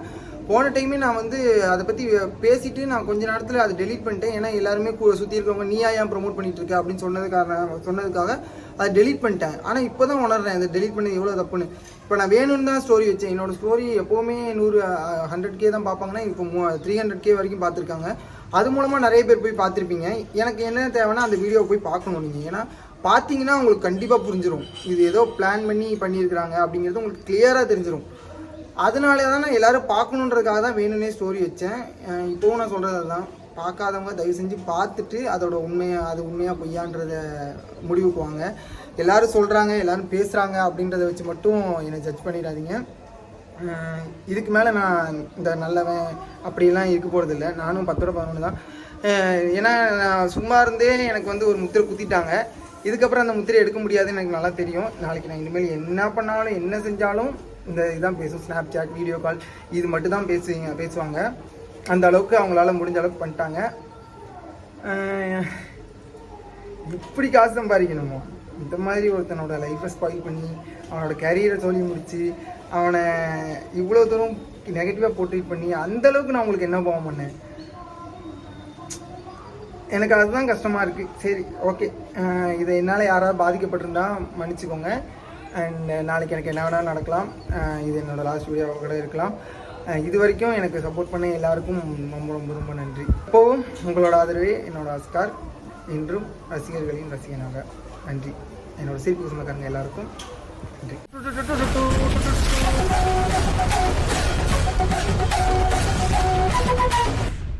போன டைமே நான் வந்து அதை பற்றி பேசிவிட்டு நான் கொஞ்ச நேரத்தில் அதை டெலீட் பண்ணிட்டேன். ஏன்னா எல்லாருமே கூட சுற்றி இருக்கவங்க நீயா ஏன் ப்ரொமோட் பண்ணிகிட்டு இருக்க? அப்படின்னு சொன்னதுக்காக சொன்னதுக்காக அதை டெலீட் பண்ணிட்டேன். ஆனால் இப்போ தான் உணர்றேன் அதை டெலீட் பண்ணது எவ்வளோ தப்புன்னு. இப்போ நான் வேணும்னு தான் ஸ்டோரி வச்சேன். என்னோட ஸ்டோரி எப்போவுமே நூறு ஹண்ட்ரட் கே தான் பார்ப்பாங்கன்னா இப்போ த்ரீ ஹண்ட்ரட் கே வரைக்கும் பார்த்துருக்காங்க. அது மூலமாக நிறைய பேர் போய் பார்த்துருப்பீங்க. எனக்கு என்ன தேவைன்னா அந்த வீடியோ போய் பார்க்கணும் நீங்கள் ஏன்னா பார்த்தீங்கன்னா உங்களுக்கு கண்டிப்பாக புரிஞ்சிடும் இது ஏதோ பிளான் பண்ணி பண்ணியிருக்கிறாங்க அப்படிங்கிறது உங்களுக்கு கிளியராக தெரிஞ்சிடும் அதனால தான் நான் எல்லோரும் பார்க்கணுன்றதுக்காக தான் வேணும்னே ஸ்டோரி வச்சேன். இப்போவும் நான் சொல்கிறது தான் பார்க்காதவங்க தயவு செஞ்சு பார்த்துட்டு அதோட உண்மையை அது உண்மையாக பொய்யான்றத முடிவுக்கு வாங்க. எல்லோரும் சொல்கிறாங்க எல்லோரும் பேசுகிறாங்க அப்படின்றத வச்சு மட்டும் என்னை ஜட்ஜ் பண்ணிடாதீங்க. இதுக்கு மேலே நான் இந்த நல்லவன் அப்படிலாம் இருக்க போகிறதில்ல நானும் பத்தோட பதினொன்று தான். ஏன்னா நான் சும்மா இருந்தே எனக்கு வந்து ஒரு முத்திரை குத்திட்டாங்க. இதுக்கப்புறம் அந்த முத்திரை எடுக்க முடியாதுன்னு எனக்கு நல்லா தெரியும். நாளைக்கு நான் இனிமேல் என்ன பண்ணாலும் என்ன செஞ்சாலும் இந்த இதான் பேசும். ஸ்னாப் சாட் வீடியோ கால் இது மட்டும் தான் பேசுவீங்க பேசுவாங்க. அந்த அளவுக்கு அவங்களால முடிஞ்ச அளவுக்கு பண்ணிட்டாங்க. இப்படி காசு சம்பாதிக்கணுமோ? இந்த மாதிரி ஒருத்தனோட லைஃப்பை ஸ்பாயில் பண்ணி அவனோட கேரியரை சொல்லி முடிச்சு அவனை இவ்வளோ தூரம் நெகட்டிவாக போர்ட்ரேட் பண்ணி அந்த அளவுக்கு நான் உங்களுக்கு என்ன போக பண்ணேன்? எனக்கு அதுதான் கஷ்டமாக இருக்குது சரி ஓகே இதை என்னால் யாராவது பாதிக்கப்பட்டிருந்தா மன்னிச்சுக்கோங்க. அண்ட் நாளைக்கு எனக்கு என்ன வேணாலும் நடக்கலாம். இது என்னோடய லாஸ்ட் வீடியோவாக கூட இருக்கலாம். இது வரைக்கும் எனக்கு சப்போர்ட் பண்ண எல்லாருக்கும் ரொம்ப ரொம்ப ரொம்ப நன்றி. இப்போவும் உங்களோட ஆதரவே என்னோடய ஆஸ்கார் என்றும் ரசிகர்களின் ரசிகனாக. நன்றி. என்னோடய சிரிப்பு சொந்தக்காரங்க எல்லாருக்கும் நன்றி. フフフフ。